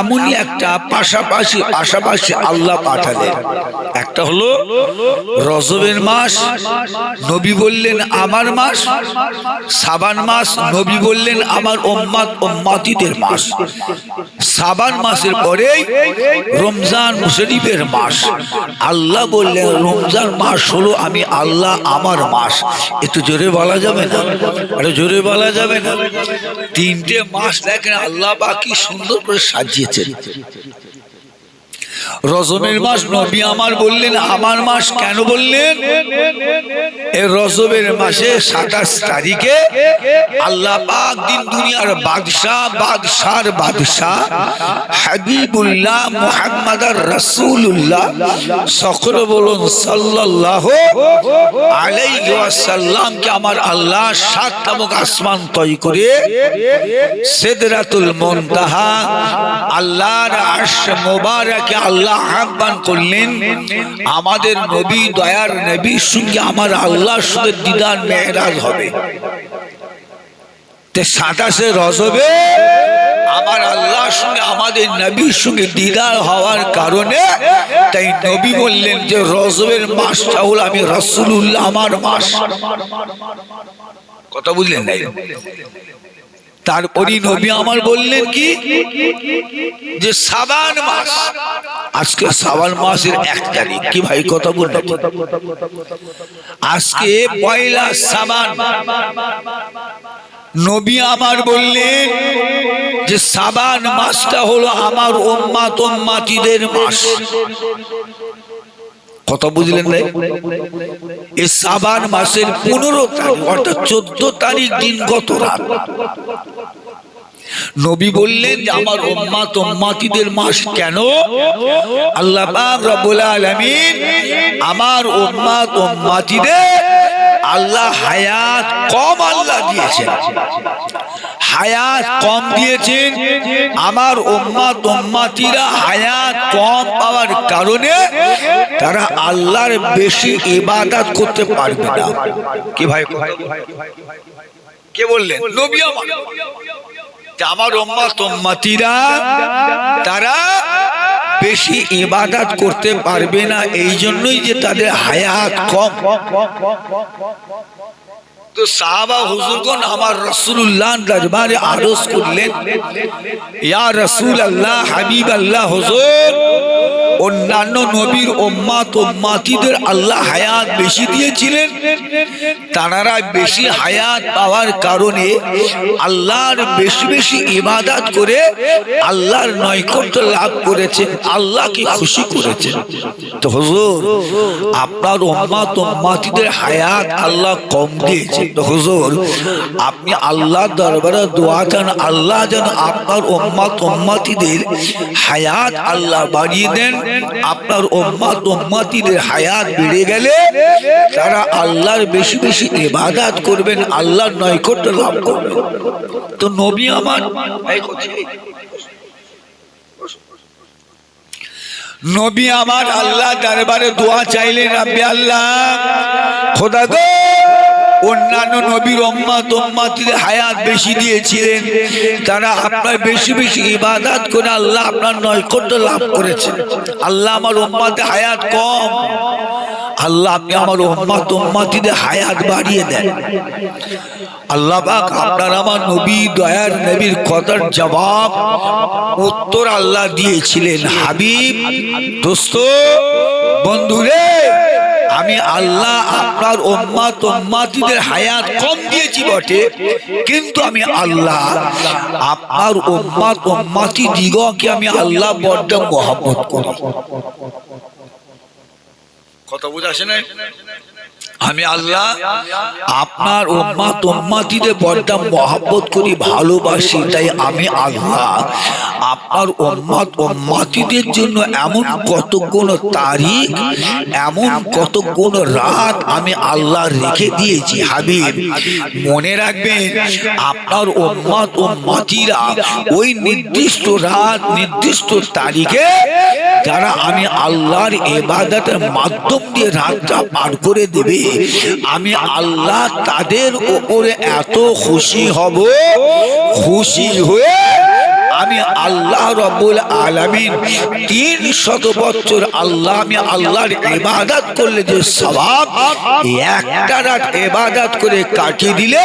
এমনই একটা পাশাপাশি পাশাপাশি আল্লাহ পাঠালেন। একটা হলো রজবের মাস, নবী বললেন আমার মাস, সাবান মাস, নবী বললেন আমার ওম্মাত ওম্মাতিদের মাস। সাবান মাসের পরেই রমজান শরীফের মাস। আল্লাহ বললেন, রমজান মাস হলো আমি আল্লাহ আমার মাস। একটু জোরে বলা যাবে না? আরে জোরে বলা যাবে না? তিনটে মাস দেখেন আল্লাহ বাকি সুন্দর করে সাজিয়েছেন। রজবের মাস নবী আমার বললেন, আমার মাস কেন বললেন? এই রজবের মাসে সাতাশ তারিখে আল্লাহ দিন দুনিয়ার বাদশাহ, বাদশার বাদশাহ, হাবিবুল্লাহ মুহাম্মদ রাসূলুল্লাহ সকলে বলুন, সাল্লাল্লাহু আলাইহি ওয়াসাল্লামকে আমার আল্লাহ সাত নামক আসমান তৈরি করে সিদরাতুল মুনতাহা, আল্লাহর আরশ মোবারকে আল্লাহ আহ্বান করলেন, আমাদের নবী, দয়ার নবীর সঙ্গে আমার আল্লাহর সঙ্গে দিদার মেহরাজ হবে। সাতাশে রজবে আমার আল্লাহর সঙ্গে, আমাদের নবীর সঙ্গে দিদার হওয়ার কারণে তাই নবী বললেন যে, রজবের মাসটা হলো আমি রসুল্লাহ আমার মাস। কথা বুঝলেন নাই? তারপরই নবী আমার বললেন কি? যে সাবান মাস। আজকে সাবান মাসের এক তারিখ। কি ভাই কথা বললেন আজকে পয়লা সাবান। নবী আমার বললেন যে সাবান মাসটা হলো আমার ওম্মাত ওম্মাতিদের মাস। কথা বুঝলেন না এই সাবান মাসের পনেরো তারিখ অর্থাৎ চোদ্দ তারিখ দিন গত রাত। নবী বললেন যে আমার উম্মাত উম্মাতিদের মাস কেন? আল্লাহ পাক রব্বুল আলামিন আমার উম্মাত উম্মাতিদের আল্লাহ হায়াত কম আল্লাহ দিয়েছেন। হায়াত কম দিয়েছেন। আমার উম্মাত উম্মাতিরা হায়াত কম পাওয়ার কারণে তারা আল্লাহর বেশি ইবাদত করতে পারবে না। কি ভাই? কে বললেন? নবী আমার। আমার উম্মাতিরা তারা বেশি ইবাদাত করতে পারবে না এই জন্যই যে তাদের হায়াত কম। তো আমার রাজবারে করলেন, ইয়া রসুল আল্লাহ আল্লাহ অন্যান্য নবীর ওম্মাত ওম্মাতিদের আল্লাহ হায়াত বেশি দিয়েছিলেন। তারা বেশি হায়াত পাওয়ার কারণে আল্লাহর বেশি বেশি ইবাদত করে আল্লাহর নৈকট্য লাভ করেছেন, আল্লাহকে খুশি করেছেন। তো হুজুর, আপনার ওম্মাত ওম্মাতিদের হায়াত আল্লাহ কম দিয়েছে তো হুজুর, আপনি আল্লাহ দরবারে দোয়া করেন, আল্লাহ যেন আপনার ওম্মাত ওম্মাতিদের হায়াত আল্লাহ বাড়িয়ে দেন। আপনার ওম্মাত ওম্মাতিদের হায়াত বেড়ে গেলে তারা আল্লাহর বেশি বেশি ইবাদত করবেন, আল্লাহর নৈকট্য লাভ করবেন। তো নবী আমার নবী আমার আল্লাহ দরবারে দোয়া চাইলেন, রাব্বি আল্লাহ, খোদা গো অন্যান্য নবীর উম্মাত উম্মাতিদের হায়াত বেশি দিয়েছিলেন। তারা আপনার বেশি বেশি ইবাদত করে আল্লাহ আপনার নৈকট্য লাভ করেছেন। আল্লাহ আমার উম্মাতে হায়াত কম। আল্লাহ আপনি আমার উম্মাত উম্মাতিদের হায়াত বাড়িয়ে দেন। আল্লাহ পাক আপনার আমার নবী দয়ার নবীর কথার জবাব, উত্তর আল্লাহ দিয়েছিলেন। হাবিব, দোস্ত, বন্ধুরে আমি আল্লাহ, আপনার ওম্মাত ওম্মাতিদের হায়াত কম দিয়েছি বটে, কিন্তু আমি আল্লাহ, আপনার ওম্মাত ওম্মাতি দিগকে আমি আল্লাহ বড্ড মহাব্বত করি। কথা বুঝাছে না আমি আল্লাহ আপনার উম্মাত উম্মাতিদের বড্ডা মহাব্বত করি, ভালোবাসি, তাই আমি আল্লাহ আপনার উম্মাত উম্মাতিদের জন্য এমন কত কোন তারিখ, এমন কত কোন রাত আমি আল্লাহ রেখে দিয়েছি, হাবিব। মনে রাখবেন, আপনার উম্মাত উম্মাতিরা ওই নির্দিষ্ট রাত, নির্দিষ্ট তারিখে যারা আমি আল্লাহর এবাদতের মাধ্যম দিয়ে রাতটা পার করে দেবে। আমি আল্লাহ তাদের উপরে এত খুশি হব, খুশি হয়ে আমি আল্লাহ রব্বুল আলামিন তিন শত বছর আল্লাহ, আমি আল্লাহর ইবাদত করলে যে সওয়াব একটা রাত ইবাদত করে কাটিয়ে দিলে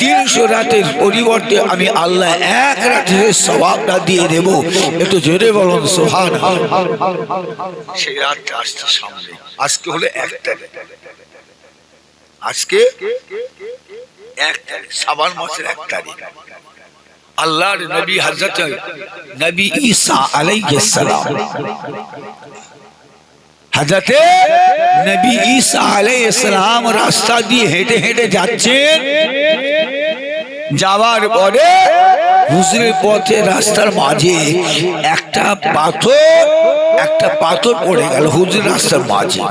তিনশো রাতের পরিবর্তে আমি আল্লাহ এক রাতের স্বভাবটা দিয়ে দেব, একটু জোরে বলুন সোহান সেই রাতটা আসছে সামনে। আজকে হলো এক তারিখ আজকে এক সাবান মাসের এক তারিখ। আল্লাহর নবী নবী ঈসা নবী ঈসা রাস্তা দিয়ে হেঁটে হেঁটে যাচ্ছেন। যাওয়ার পরে হুজুরের পথে রাস্তার মাঝে একটা পাথর একটা পাথর পড়ে গেল হুজুর রাস্তার মাঝে।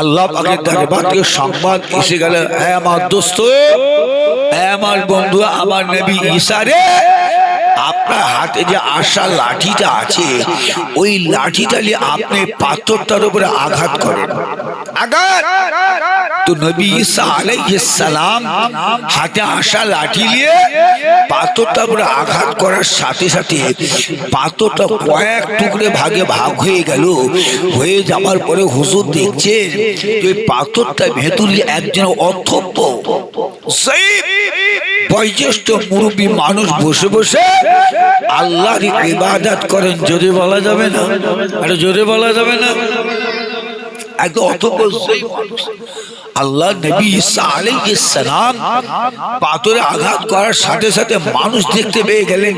আল্লাহ পাকের দরবার থেকে সংবাদ এসে গেল। হ্যাঁ আমার দোস্ত হ্যাঁ আমার বন্ধু আমার নবী ইসারে আপনার হাতে যে আশা লাঠিটা আছে ওই লাঠিটা নিয়ে আপনি পাথরটার উপরে আঘাত করেন। আঘাত? তো নবী ঈসা আলাইহিস সালাম হাতে আসা লাঠি নিয়ে পাথরটা উপরে আঘাত করার সাথে সাথে পাথরটা কয়েক টুকরে ভাগে ভাগ হয়ে গেল। হয়ে যাওয়ার পরে হুজুর দেখছেন যে পাথরটা ভেতরে একজন অথপ্য বয়োজ্যেষ্ঠ মুরব্বী মানুষ বসে বসে আল্লাহর ইবাদত করেন। জোরে বলা যাবে না? আরে জোরে বলা যাবে না? একদম অথপ্য সেই মানুষ। আল্লাহ নবী ঈসা আলাইহিস সালাম পাথরে আঘাত করার সাথে সাথে মানুষ দেখতে পেয়ে গেলেন।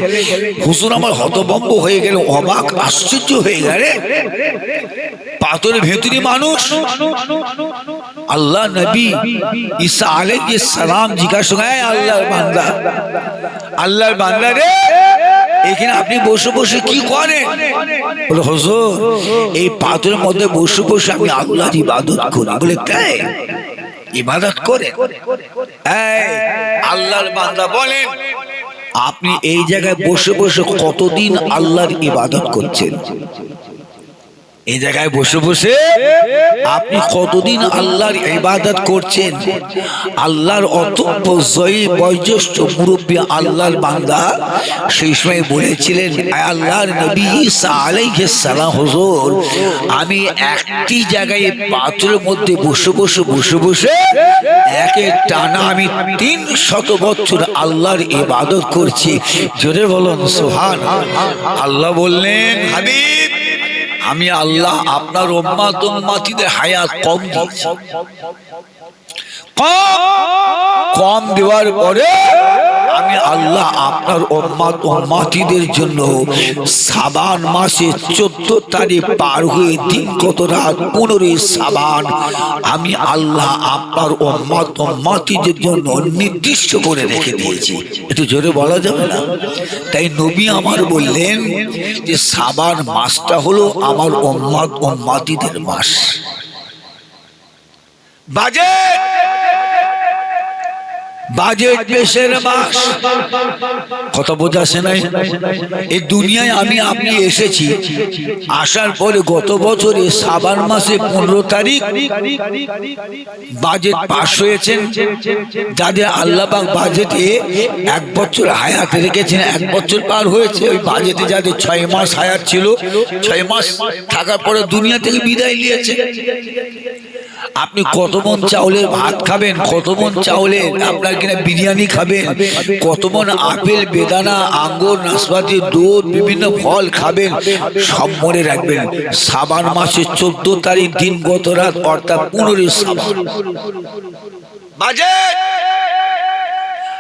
হুজুর আমার হতভম্ব হয়ে গেল অবাক, আশ্চর্য হয়ে গেলে পাথরের ভেতরে মানুষ। আল্লাহ নবী ঈসা আলাইহিস সালাম জিজ্ঞাসা করেন আল্লাহর বান্দা আল্লাহর বান্দা রে, এখানে আপনি বসে বসে কি করেন? বলে, হুজুর, এই পাথরের মধ্যে বসে বসে আমি আল্লাহর ইবাদত করি। বলে তাই ইবাদত করে আল্লাহর বান্দা বলেন আপনি এই জায়গায় বসে বসে কতদিন আল্লাহর ইবাদত করছেন? এই জায়গায় বসে বসে আপনি কতদিন আল্লাহর ইবাদত করছেন? আল্লাহর জয়ী, বয়োজ্যেষ্ঠ মুরব্বী আল্লাহর বান্দা সেই সময় বলেছিলেন, "আয় আল্লাহর নবী ঈসা আলাইহিস সালাম, হুজুর, আমি একটি জায়গায় পাথরের মধ্যে বসে বসে বসে বসে একে টানা আমি তিন শত বছর আল্লাহর ইবাদত করছি। জোরে বলুন সুহান আল্লাহ বললেন, হাবিব আমি আল্লাহ আপনার উম্মাত উম্মাতিদের হায়াত কম দিয়েছি। কম। দেওয়ার পরে আমি আল্লাহ আপনার উম্মাত উম্মাতিদের জন্য সাবান মাসে চোদ্দ তারিখ পার হয়ে দিন কত রাত? পনেরোই সাবান। আমি আল্লাহ আপনার উম্মাত উম্মাতিদের জন্য নির্দিষ্ট করে রেখে দিয়েছি। একটু জোরে বলা যাবে না? তাই নবী আমার বললেন যে সাবান মাসটা হলো আমার উম্মাত উম্মাতিদের মাস। বাজেট বাজেট পেশের মাস। কথা বোঝাছে নাই? এই দুনিয়ায় আমি আপনি এসেছি, আসার পরে গত বছরে সাবান মাসে পনেরো তারিখ বাজেট পাশ হয়েছেন। যাদের আল্লাহবাগ বাজেটে এক বছর হায়াত রেখেছেন, এক বছর পার হয়েছে, ওই বাজেটে যাদের ছয় মাস হায়াত ছিল, ছয় মাস থাকার পরে দুনিয়া থেকে বিদায় নিয়েছে। আপনি কত মন চাউলের ভাত খাবেন? কত মন চাউলের আপনার কিনা বিরিয়ানি খাবেন? কত মন আপেল বেদানা আঙ্গুর নাশপাতি দুধ বিভিন্ন ফল খাবেন। সব মনে রাখবেন। সাবান মাসের চোদ্দ তারিখ দিন গত রাত অর্থাৎ পনেরোই সাবান। বাজেট!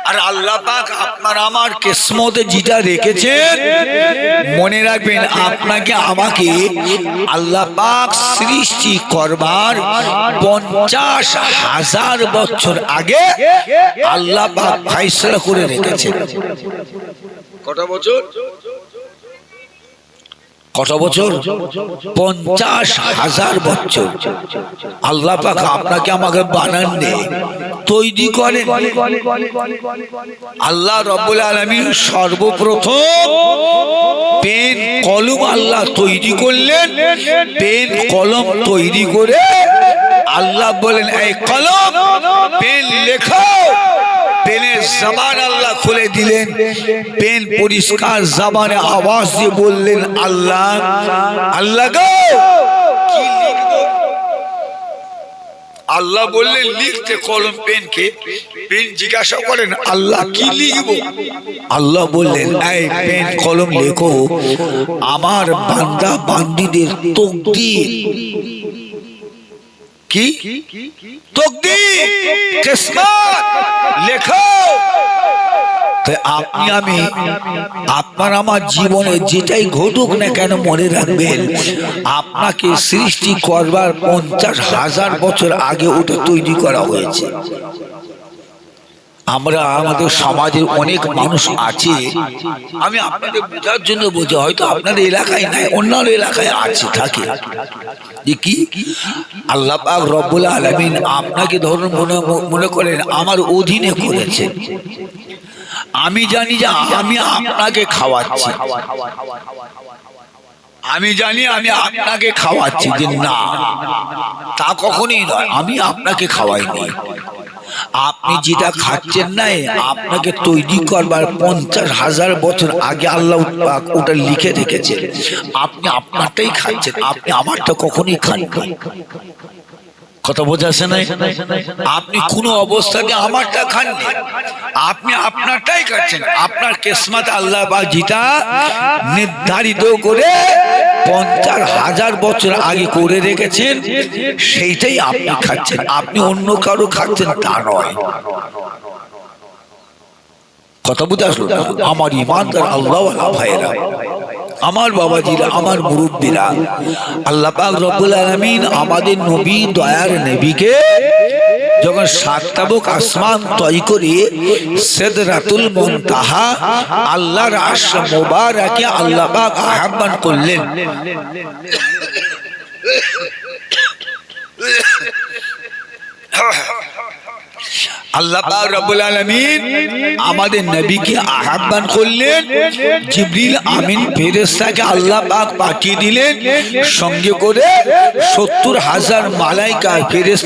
আর আল্লাহ পাক আপনার আমার কেসমতে যেটা রেখেছেন, মনে রাখবেন আপনাকে আমাকে আল্লাহ পাক সৃষ্টি করবার পঞ্চাশ হাজার বছর আগে আল্লাহ পাক ফাইসলা করে রেখেছেন। কটা বছর? কত বছর? পঞ্চাশ হাজার বছর। আল্লাহ পাক আপনাকে আমাকে বানান নেই তৈরি করেন আল্লাহ রব্বুল আলমী সর্বপ্রথম পেন কলম আল্লাহ তৈরি করলেন। পেন কলম তৈরি করে আল্লাহ বলেন, এই কলম, পেন লেখো জবান আল্লাহ খুলে দিলেন। পেন পরিষ্কার জবানে আওয়াজ দিয়ে বললেন, আল্লাহ আল্লাহ কি আল্লাহ বললেন, লিখতে কলম পেনকে পেন জিজ্ঞাসা করেন, আল্লাহ কি লিখব? আল্লাহ বললেন, এই পেন কলম লেখো। আমার বান্দা বান্দিদের তকদির কি? তকদির! কিসমত! লেখো! আপনি আমি আপনার আমার জীবনে যেটাই ঘটুক না কেন মনে রাখবেন আপনাকে সৃষ্টি করবার পঞ্চাশ হাজার বছর আগে ওটা তৈরি করা হয়েছে। আমরা আমাদের সমাজের অনেক মানুষ আছে। আমি আপনাদের বোঝার জন্য বোঝা হয়তো আপনাদের এলাকায় নাই, অন্যান্য এলাকায় আছে, থাকে। যে কি? আল্লাহ পাক রব্বুল আলামিন আপনাকে ধরুন মনে করেন, আমার অধীনে করেছেন আমি জানি যে আমি আপনাকে খাওয়াচ্ছি। আমি জানি আমি আপনাকে খাওয়াচ্ছি, যে না, তা কখনই নয়, আমি আপনাকে খাওয়াইনি। আপনি যেটা খাচ্ছেন নাই আপনাকে তৈরি করবার পঞ্চাশ হাজার বছর আগে আল্লাহ ওটা লিখে রেখেছেন। আপনি আপনারটাই খাচ্ছেন আপনি আমারটা কখনই খান কথা বোঝাচ্ছে না আপনি কোনো অবস্থাতে আমারটা খাননি। আপনি আপনারটাই খাচ্ছেন। আপনার কেসমাত আল্লাহ বা যেটা নির্ধারিত করে পঞ্চাশ হাজার বছর আগে করে রেখেছেন, সেইটাই আপনি খাচ্ছেন। আপনি অন্য কারও খাচ্ছেন তা নয়। কথা বুঝে আসলো? আমার ইমানদার আল্লাহ ভাইয়েরা আমার বাবাজিরা আমার মুরব্বীরা আল্লাহ পাক রব্বুল আলামিন আমাদের নবী দয়ার নবীকে যখন সাতটাবক আসমান তৈ করে সেদরাতুল মুনতাহা আল্লাহর আশ মোবারকে আল্লাহ পাক আহ্বান করলেন আল্লাহ আলামিন আমাদের নবীকে আহ্বান করলেন জিবরিল আমিন আল্লাহ পাক পাঠিয়ে দিলেন সঙ্গে করে সত্তর হাজার মালাইকা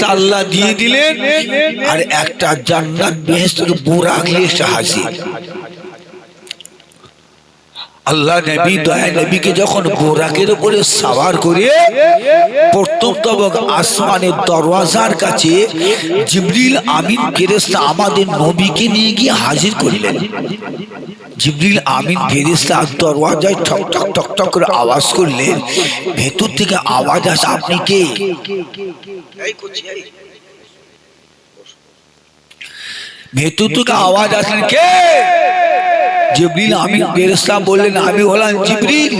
আল্লাহ দিয়ে দিলেন আর একটা জান্নাত বেহেস্তর বুরাক এসে হাজির আল্লাহ নবী দয়া নবীকে যখন বোরাকের উপরে সাওয়ার করে প্রথম তবক আসমানের দরওয়াজার কাছে জিবরিল আমিন ফেরেশতা আমাদের নবীকে নিয়ে গিয়ে হাজির করলেন। জিবরিল আমিন ফেরেশতা দরওয়াজায় ঠক ঠক ঠক ঠক করে আওয়াজ করলেন। ভেতর থেকে আওয়াজ আসে আপনি কে? ভেতর থেকে আওয়াজ আসলেন কে? জিবরিল আমি ফেরেশতা বললেন আমি হলাম জিবরিল।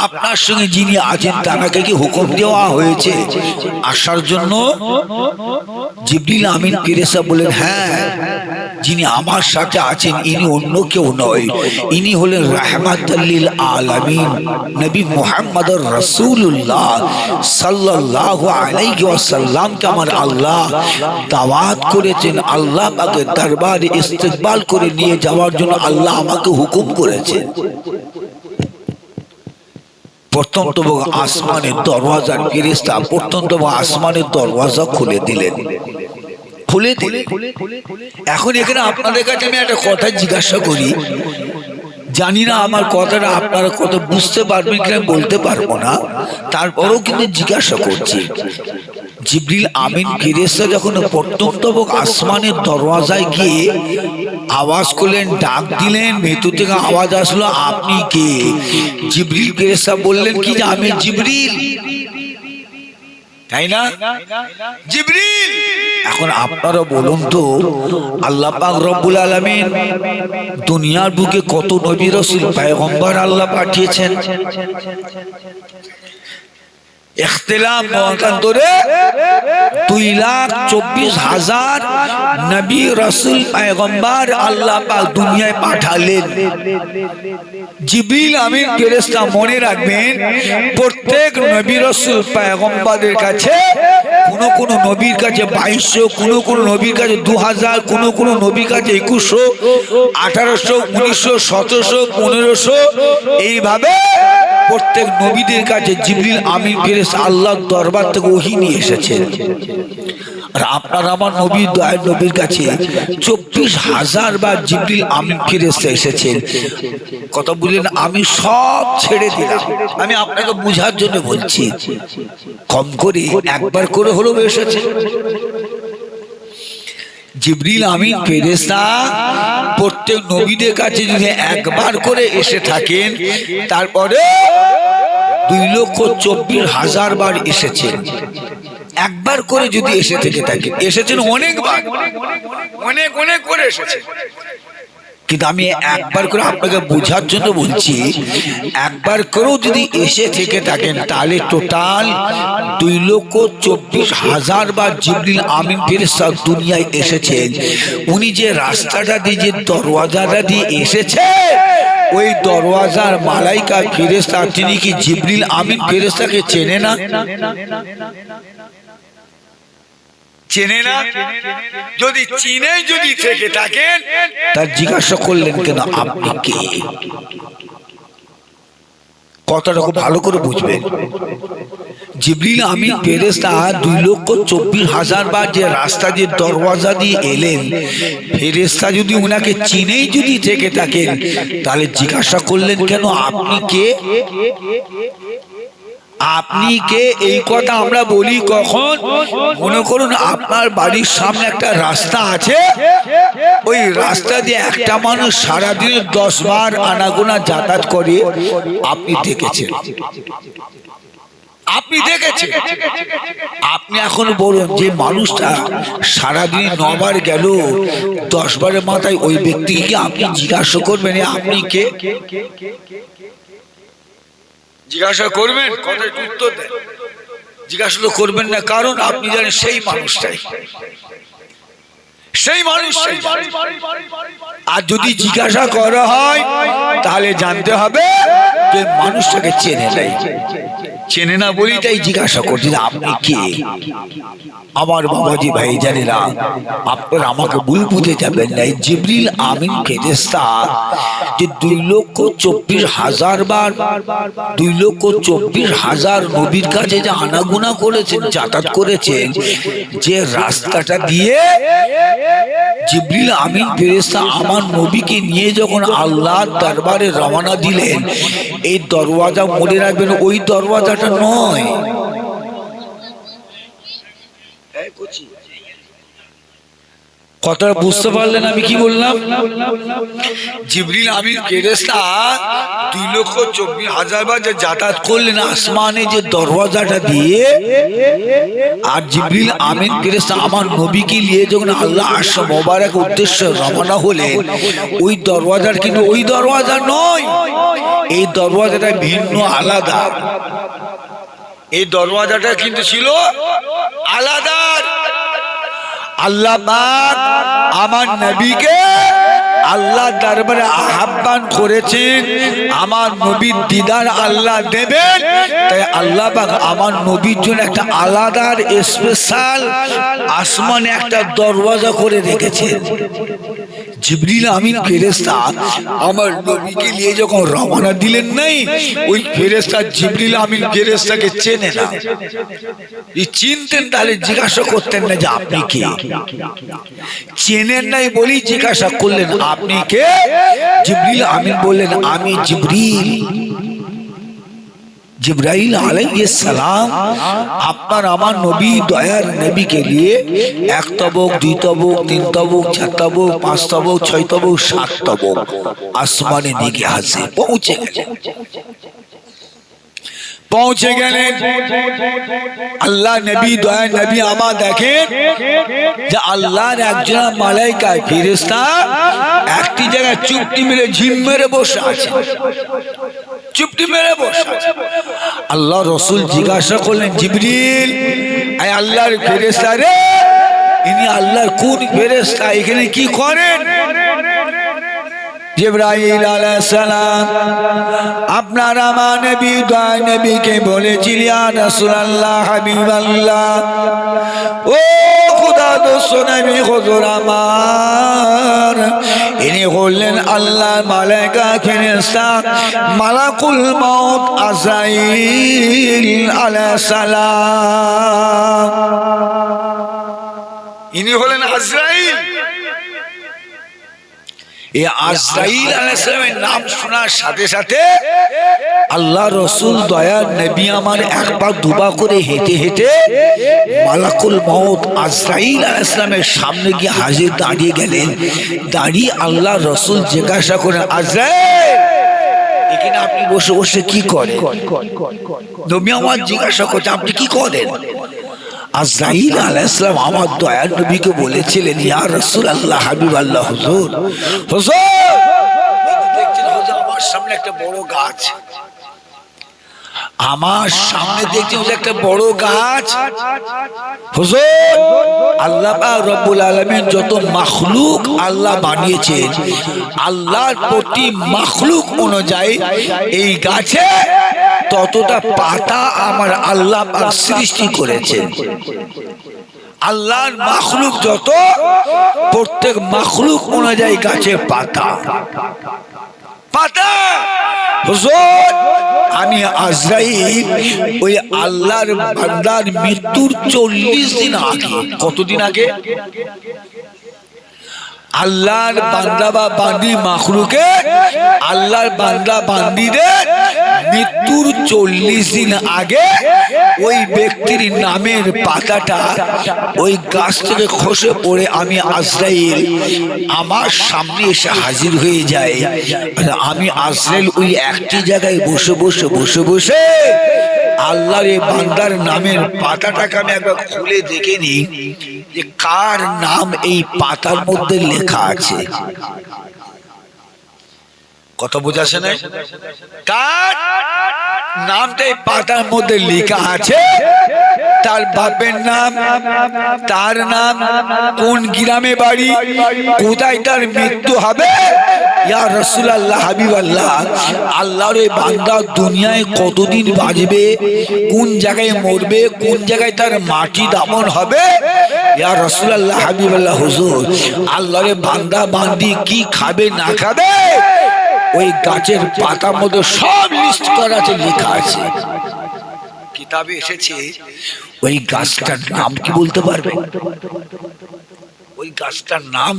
আপনার সঙ্গে যিনি আছেন তাকে কি হুকুম দেওয়া হয়েছে? আসার জন্য জিবরিল আমিন ফেরেশতা বললেন হ্যাঁ। যিনি আমার সাথে আছেন, ইনি অন্য কেউ নয়। ইনি হলেন রাহমাতাল্লিল আলামিন, নবী মুহাম্মদুর রাসূলুল্লাহ সাল্লাল্লাহু আলাইহি ওয়াসাল্লামকে আমার আল্লাহ দাওয়াত করেছেন, আল্লাহ পাকের দরবারে ইস্তেকবাল করে নিয়ে যাওয়ার জন্য আল্লাহ আমাকে হুকুম করেছেন। প্রত্যন্ত আসমানের দরওয়াজার ফেরেশতা প্রত্যন্ত আসমানের দরওয়াজা খুলে দিলেন। খুলে এখন এখানে আপনাদের কাছে আমি একটা কথা জিজ্ঞাসা করি। জানি না আমার কথাটা আপনারা কত বুঝতে পারবেন কিনা বলতে পারব না। তারপরেও কিন্তু জিজ্ঞাসা করছি। জিবরিল আমিন ফিরেস্তা যখন প্রত্যন্ত আসমানের দরওয়াজায় গিয়ে আওয়াজ করলেন, ডাক দিলেন, ভেতর থেকে আওয়াজ আসলো, আপনি কে? জিবরিল ফিরেস্তা বললেন, কি যে আমি জিবরিল? তাই না? জিবরিল! এখন আপনারা বলুন তো, আল্লাহ পাক রব্বুল আলামিন দুনিয়ার বুকে কত নবী রাসূল আল্লাহ পাঠিয়েছেন? দুই লাখ চব্বিশ হাজার রসুল আল্লাহ পাক দুনিয়ায় পাঠালেন। মনে রাখবেন, প্রত্যেক নবী রসুল পয়গম্বরের কাছে কোন কোন নবীর কাছে বাইশশো, কোন কোন নবীর কাছে দু হাজার কোন কোন নবীর কাছে একুশশো, আঠারোশো, উনিশশো, সতেরোশো, পনেরোশো, এইভাবে প্রত্যেক নবীদের কাছে জিবরিল আমিন ফেরেস আল্লাহর দরবার থেকে ওহি নিয়ে এসেছেন আর আপনার আমার নবী দয়ার নবীর কাছে চব্বিশ হাজার বার জিবরিল আমিন ফিরেস্তা এসেছেন। কথা বললেন, আমি সব ছেড়ে দিলাম। আমি আপনাকে বোঝার জন্য বলছি, কম করে একবার করে হলেও এসেছে। জিবরিল আমিন ফেরেস্তা প্রত্যেক নবীদের কাছে যদি একবার করে এসে থাকেন, তারপরে দুই লক্ষ চব্বিশ হাজার বার এসেছেন। একবার করে যদি এসে থেকে থাকেন, এসেছেন অনেকবার অনেক অনেক করে এসেছেন। কিন্তু আমি একবার করে আপনাকে বোঝার জন্য বলছি একবার করেও যদি এসে থেকে থাকেন তাহলে টোটাল দুই লক্ষ চব্বিশ হাজার বার জিবরিল আমিন ফেরেস্তা দুনিয়ায় এসেছেন। উনি যে রাস্তাটা দিয়ে যে দরওয়াজাটা দিয়ে এসেছে ওই দরওয়াজার মালাইকা ফেরেস্তা তিনি কি জিবরিল আমিন ফেরেস্তাকে চেনে না? চেনে না? যদি চিনে, যদি থেকে থাকেন, তার জিজ্ঞাসা করলেন কেন? আপনি কথাটা খুব ভালো করে বুঝবেন। জিবরিল আমি ফেরেস্তা দুই লক্ষ চব্বিশ হাজার বার যে রাস্তা দিয়ে দরওয়াজা দিয়ে এলেন ফেরেস্তা যদি ওনাকে চিনেই যদি থেকে থাকেন, তাহলে জিজ্ঞাসা করলেন কেন? আপনি কে? আপনি কে? এই কথা আমরা বলি কখন? মনে করুন, আপনার বাড়ির সামনে একটা রাস্তা আছে। ওই রাস্তা দিয়ে একটা মানুষ সারাদিনে দশ বার আনাগোনা যাতায়াত করে। আপনি দেখেছেন। আপনি দেখেছেন। আপনি এখন বলুন, যে মানুষটা সারাদিন নবার গেল, দশ বারের মাথায় ওই ব্যক্তিকে আপনি জিজ্ঞাসা করবেন "এ আপনি কে? জিজ্ঞাসা করবেন কথা উত্তর দেন। জিজ্ঞাসা তো করবেন না, কারণ আপনি জানেন সেই মানুষটাই। সেই মানুষ আর যদি জিজ্ঞাসা করা হয়, তাহলে জানতে হবে যে মানুষটাকে চেনে নাই। চেনে না বলি তাই জিজ্ঞাসা করছি আপনি কে? আমার বাবাজি ভাই জানেরা আপনারা আমাকে ভুল বুঝে যাবেন না জিবরিল আমিন ফেরেস্তা যে দুই লক্ষ চব্বিশ হাজার বার, দুই লক্ষ চব্বিশ হাজার নবীর কাছে যে আনাগুনা করেছেন, যাতায়াত করেছেন, যে রাস্তাটা দিয়ে জিবরিল আমিন ফেরেস্তা আমার নবীকে নিয়ে যখন আল্লাহর দরবারে রওনা দিলেন, এই দরওয়াজা মনে রাখবেন, ওই দরওয়াজাটা নয় কথাটা বুঝতে পারলেন আমি কি বললাম? জিবরিল আমির ফেরেস্তা দুই লক্ষ চব্বিশ হাজার বার যে যাতায়াত করলেন আসমানে যে দরওয়াজাটা দিয়ে আর জিবরিল আমিন ফেরেস্তা আমার নবীকে নিয়ে যখন আল্লাহ আস মোবারক উদ্দেশ্য রওনা হলে ওই দরওয়াজার কিন্তু ওই দরওয়াজা নয় এই দরওয়াজাটা ভিন্ন আলাদা। এই দরওয়াজাটা কিন্তু ছিল আলাদা আল্লাহ আমার নবীকে আল্লাহ দরবারে আহ্বান করেছেন, আমার নবীর দিদার আল্লাহ দেবেন। তাই আল্লাহ আমার নবীর জন্য একটা আলাদার স্পেশাল আসমানে একটা দরওয়াজা করে রেখেছেন। জিবরিল আমিন ফেরেস্তা আমার নবীকে নিয়ে যখন রওনা দিলেন নাই, ওই ফেরেস্তা জিবরিল আমিন ফেরেস্তাকে চেনে না। চিনতেন তাহলে জিজ্ঞাসা করতেন না যে আপনি কে। চেনেন নাই বলেই জিজ্ঞাসা করলেন, আপনি কে? জিবরিল আমিন বললেন, আমি জিবরিল। জিব্রাইল সালাম, আপনার আমার নবী, দয়ার নবীকে নিয়ে এক তবক, দুই তবক, তিন তবক, চার তবক, পাঁচ তবক, ছয় তবক, সাত তবক আসমানে নিগে হাসে। পৌঁছে গেলেন। পৌঁছে গেলেন। আল্লাহ নবী দয়া নবী আমা দেখেন যে আল্লাহর একজন মালাইকা ফিরেস্তা একটি জায়গায় চুপটি মেরে ঝিম মেরে বসে আছে। চুপটি মেরে বসে আছে। আল্লাহ রসুল জিজ্ঞাসা করলেন, জিবরিল, আয় আল্লাহর ফেরেস্তা রে। ইনি আল্লাহর কোন ফেরেস্তা এখানে কি করেন? আপনার আমার নবী, দয়া নবীকে বলেছিল রাসূলুল্লাহ, হাবিবাল্লাহ। ও নবী হুজুর আমার। ইনি হলেন আল্লাহ মালাইকা ফেরেশতা মালাকুল মত আজাইল আলা সালাম। ইনি হলেন আজরাইল এই আজরাইল নাম শোনার সাথে সাথে আল্লাহ রসুল আমার একবার করে হেঁটে হেঁটে মালাকুল আজরাইল সামনে গিয়ে হাজির দাঁড়িয়ে গেলেন। দাঁড়িয়ে আল্লাহ রসুল জিজ্ঞাসা করেন আজরাইল, এখানে আপনি বসে বসে কি করেন? আমার জিজ্ঞাসা করছে আপনি কি করেন? আজরাইল আলাইসলাম আমার দয়ার নবীকে বলেছিলেন, ইয়া রসুল আল্লাহ হাবিব আল্লাহ হুজুর হুজুর, দেখছেন আমার সামনে একটা বড় গাছ। আমার সামনে দেখছি একটা বড় গাছ। হুজুর আল্লাহ পাক রব্বুল আলামিন যত মাখলুক আল্লাহ বানিয়েছেন আল্লাহর প্রতি মাখলুক অনুযায়ী এই গাছে ততটা পাতা আমার আল্লাহ পাক সৃষ্টি করেছেন। আল্লাহর মাখলুক যত প্রত্যেক মাখলুক অনুযায়ী গাছে পাতা। পাতা! আমি আজরাইল ওই আল্লাহর বান্দার মৃত্যুর চল্লিশ দিন আগে কতদিন আগে? আল্লাহর বান্দা বা বান্দি মাখলুকে আল্লাহর বান্দা বান্দিদের মৃত্যুর চল্লিশ দিন আগে ওই ব্যক্তির নামের পাতাটা ওই গাছ থেকে খসে পড়ে আমি আজরাইল, আমার সামনে এসে হাজির হয়ে যায়। আমি আজরাইল ওই একটি জায়গায় বসে বসে বসে বসে আল্লাহর এই বান্দার নামের পাতাটাকে আমি একবার খুলে দেখে নিই। যে কার নাম এই পাতার মধ্যে লেখা আছে? কত বোঝাছে না? কার নামটা এই পাতার মধ্যে লেখা আছে? তার বাপের নাম, তার নাম কোন গ্রামে বাড়ি, কোথায় তার মৃত্যু হবে? ইয়া রসুলাল্লাহ হাবিব আল্লাহ আল্লাহর এই বান্দা দুনিয়ায় কতদিন বাজবে কোন জায়গায় মরবে, কোন জায়গায় তার মাটি দামন হবে? ইয়া রসুলাল্লাহ হাবিব আল্লাহ হুজুর, আল্লাহর বান্দা বান্দি কি খাবে, না খাবে? ওই গাছের পাতার মধ্যে সব লিস্ট করা আছে, লেখা আছে। কিতাবে এসেছে ওই গাছটার নাম কি বলতে পারবে? ওই গাছটার নাম?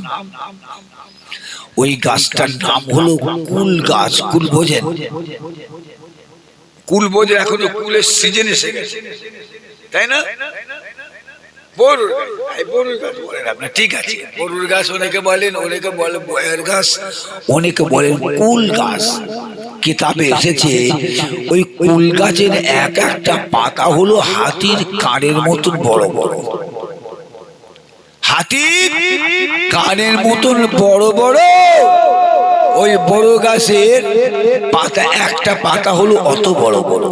ওই গাছটার নাম হলো কুল গাছ কুল বোঝেন কুল বোঝেন এখন কুলের সিজন এসে গেছে। তাই না? বরুর বরুর গাছ বলেন আপনি ঠিক আছে। বরুর গাছ অনেকে বলেন অনেকে বলে বয়ের গাছ অনেকে বলেন কুল গাছ। কিতাবে এসেছে ওই কুল গাছের এক একটা পাতা হলো হাতির কারের মতন বড় বড়। হাতির কানের মতন বড়। বড়। ওই বড় গাছের পাতা একটা পাতা হলো অত বড় বড়।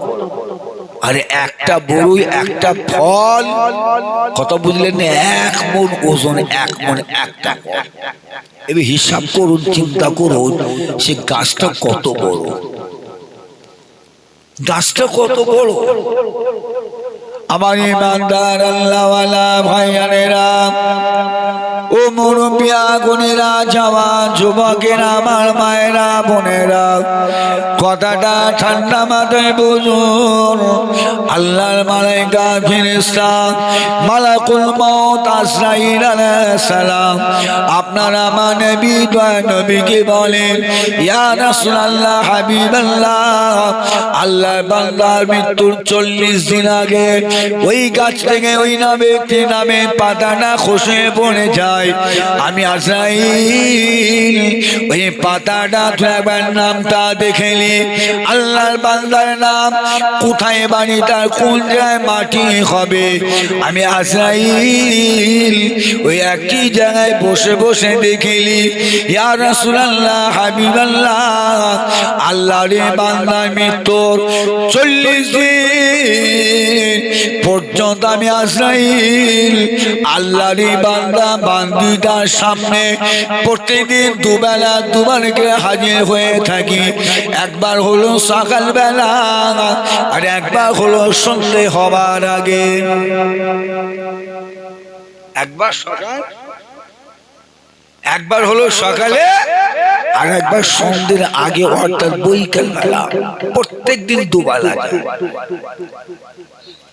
আর একটা বড়ই, একটা ফল। কত বুঝলেন এক মন ওজন, এক মন একটা এবার হিসাব করুন, চিন্তা করুন, সে গাছটা কত বড়? গাছটা কত বড়? আমার ইমানদার আল্লাহওয়ালা ভাইয়ানেরা ও মুরব্বিয়া গুণেরা যাওয়া যুবকেরা, আমার মায়েরা, বোনেরা, কথাটা ঠান্ডা মাথায় বুঝুন। আল্লাহর মালাইকা ফিরিস্তা মালাকুল মউত আসরাইল সালাম। আপনারা আমার নবী বলেন, ইয়া রাসূলুল্লাহ, হাবিবাল্লাহ, আল্লাহর বান্দার মৃত্যুর চল্লিশ দিন আগে ওই গাছ থেকে ওই নামে একটি নামে পাতাটা খসে পড়ে যায়। আমি আসাই ওই পাতাটা একবার নামটা দেখে নি। আল্লাহর বান্দার নাম, কোথায় বাড়ি, তার কোন জায়গায় মাটি হবে? আমি আজরাইল। ওই একই জায়গায় বসে বসে দেখিলি ইয়া রাসূলুল্লাহ, হাবিবাল্লাহ, আল্লাহর বান্দার মৃত্যুর চল্লিশ দিন পর্যন্ত আমি আজরাইল। আল্লাহর বান্দা বান্দিটার সামনে প্রত্যেকদিন দুবেলা, দুবার করে হাজির হয়ে থাকি। একবার হলো সকালবেলা আর একবার হলো সন্ধে হবার আগে। একবার সকাল, একবার হলো সকালে আর একবার সন্ধ্যের আগে, অর্থাৎ বৈকাল বেলা প্রত্যেক দিন দুবেলা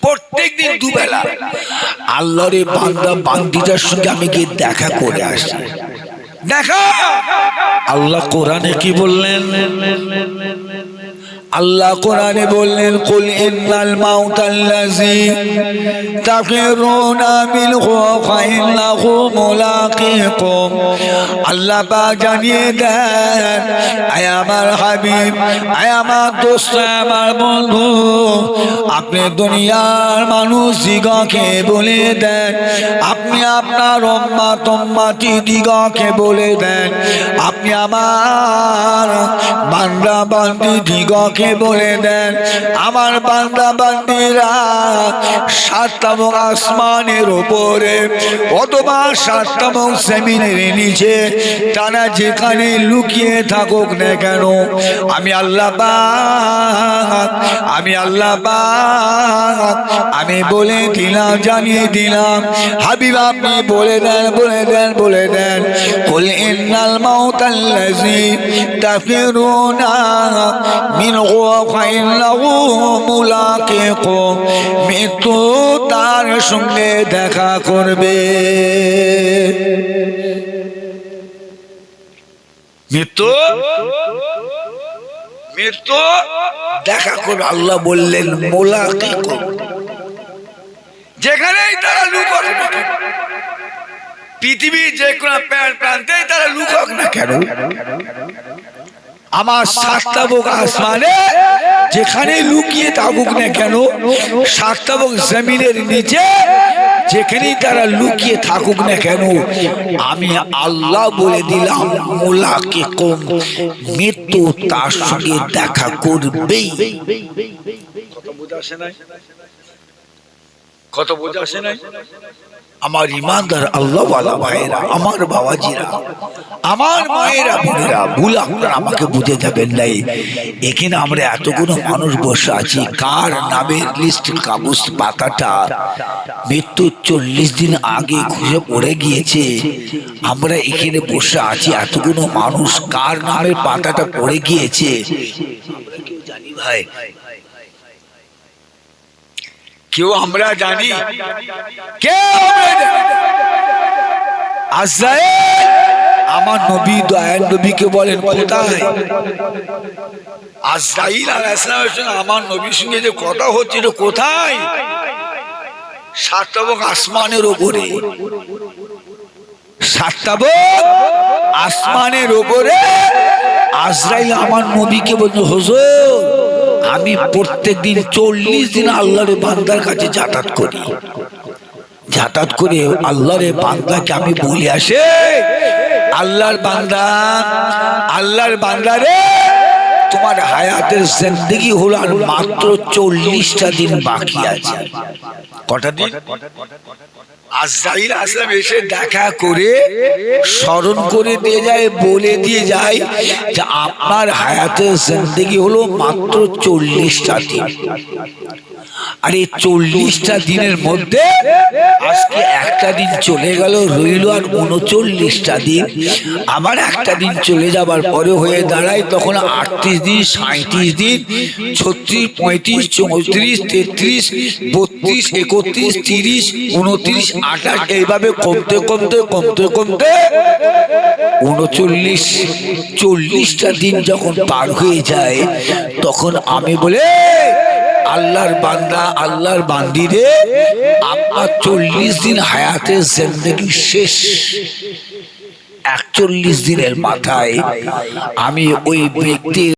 প্রত্যেক দিন দুবেলা। আল্লাহরে বান্দা বান্দিটার সঙ্গে আমি গিয়ে দেখা করে আসি। দেখা! আল্লাহ কোরআনে কি বললেন? আল্লাহ কোরআনে বললেন, কুল ইন্নাল মাউতাল্লাযী তাফিরুনা মিনহু ফাইন্নাহু মুলাকিকুম। আল্লাহ পাক জানিয়ে দেন, আয় আমার হাবিব, আয় আমার দোস্ত আমার বন্ধু, আপনি দুনিয়ার মানুষ দিগকে বলে দেন, আপনি আপনার অম্মা তম্মাটি দিগকে বলে দেন, আপনি আমার বান্দা বান্দি দিগকে বলে দেন, আমার বান্দা বান্দিরা, সাততম আসমানের ওপরে অথবা সাততম সেমিনের নিচে, তারা যেখানে লুকিয়ে থাকুক না কেন, আমি আল্লাহ আমি আল্লাহ আমি বলে দিলাম, জানিয়ে দিলাম, হাবিব আপনি বলে দেন বলে দেন বলে দেন ইন্নাল মাউতাল্লাযী তাফিরুনা মিনহু ফাইন্নাহু মুলাকিকুম মৃত্যু তার সঙ্গে দেখা করবে। মৃত্যু? মৃত্যু? দেখা করবে আল্লাহ বললেন মোলাকিকুম যেখানেই তারা লুকোক না কেন, পৃথিবীর যে কোনো প্রান্তেই তারা লুকোক না কেন। আমার সাতটা বুক আসমানে যেখানে লুকিয়ে থাকুক না কেন সাতটা বুক জমিনের নিচে যেখানেই তারা লুকিয়ে থাকুক না কেন আমি আল্লাহ বলে দিলাম মোলাকে কম মৃত্যু তার সঙ্গে দেখা করবেই। কত বোঝাছে নাই? কত বোঝাছে নাই? আমার ইমানদার আল্লাহ ভাইয়েরা আমার বাবাজিরা, আমার মায়েরা বোনেরা, ভুল আপনারা আমাকে বুঝে যাবেন নাই। এখানে আমরা এতগুলো মানুষ বসে আছি, কার নামের লিস্ট কাগজ পাতাটা মৃত্যুর চল্লিশ দিন আগে ঘুরে পড়ে গিয়েছে? আমরা এখানে বসে আছি, এতগুলো মানুষ কার নামের পাতাটা পড়ে গিয়েছে? আমরা কেউ জানি ভাই। কেউ আমরা জানি আমরা নবী দয়াল নবীকে বলেন কোথায় সঙ্গে আমার নবীর সঙ্গে যে কথা হচ্ছিল কোথায় আসমানের ওপরে আসমানের ওপরে আজরাইল আমার নবীকে বলছে হুজুর আমি প্রত্যেক দিন চল্লিশ দিন আল্লাহর বান্দার কাছে যাতায়াত করি। যাতায়াত করে আল্লাহরে বান্দাকে আমি বলি, আসে, আল্লাহর বান্দা, আল্লাহর বান্দারে তোমার হায়াতের জিন্দগি হলো আর মাত্র চল্লিশটা দিন বাকি আছে। কটা দিন? আজরাইল আসলাম এসে দেখা করে স্মরণ করে দিয়ে যায় বলে দিয়ে যায় যে আপনার হায়াতের জিন্দগি হলো মাত্র চল্লিশটা দিন। আর এই চল্লিশটা দিনের মধ্যে? আজকে একটা দিন চলে গেল, রইল আর উনচল্লিশটা দিন। আবার একটা দিন চলে যাবার পরে হয়ে দাঁড়ায়, তখন আটত্রিশ দিন সাঁত্রিশ দিন, ছত্রিশ, পঁয়ত্রিশ, চৌত্রিশ, তেত্রিশ, বত্রিশ, একত্রিশ, তিরিশ, উনত্রিশ, আঠাশ, এইভাবে কমতে কমতে কমতে কমতে উনচল্লিশ, চল্লিশটা দিন যখন পার হয়ে যায়, তখন আমি বলে আল্লাহর বান্দা, আল্লাহর বান্দিরে আপনার চল্লিশ দিন হায়াতে জিন্দগি শেষ। একচল্লিশ দিনের মাথায় আমি ওই ব্যক্তির